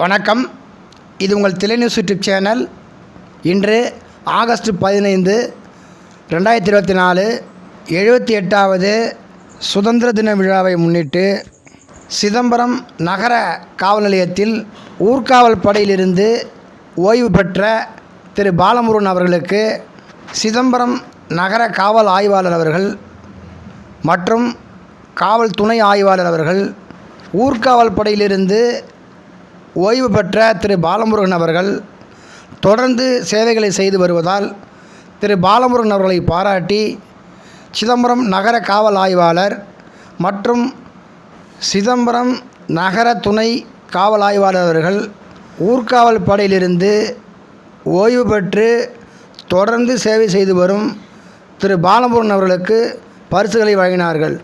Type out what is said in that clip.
வணக்கம். இது உங்கள் திலைநியூஸ் யூடியூப் சேனல் இன்று ஆகஸ்ட் பதினைந்து ரெண்டாயிரத்தி இருபத்தி நாலு எழுபத்தி எட்டாவது சுதந்திர தின விழாவை முன்னிட்டு சிதம்பரம் நகர காவல் நிலையத்தில் ஊர்காவல் படையிலிருந்து ஓய்வு பெற்ற திரு பாலமுருகன் அவர்களுக்கு சிதம்பரம் நகர காவல் ஆய்வாளர் அவர்கள் மற்றும் காவல் துணை ஆய்வாளர் அவர்கள் ஊர்காவல் படையிலிருந்து ஓய்வு பெற்ற திரு பாலமுருகன் அவர்கள் தொடர்ந்து சேவைகளை செய்து வருவதால் திரு பாலமுருகன் அவர்களை பாராட்டி சிதம்பரம் நகர காவல் ஆய்வாளர் மற்றும் சிதம்பரம் நகர துணை காவல் ஆய்வாளர் அவர்கள் ஊர்காவல் படையிலிருந்து ஓய்வு பெற்று தொடர்ந்து சேவை செய்து வரும் திரு பாலமுருகன் அவர்களுக்கு பரிசுகளை வழங்கினார்கள்.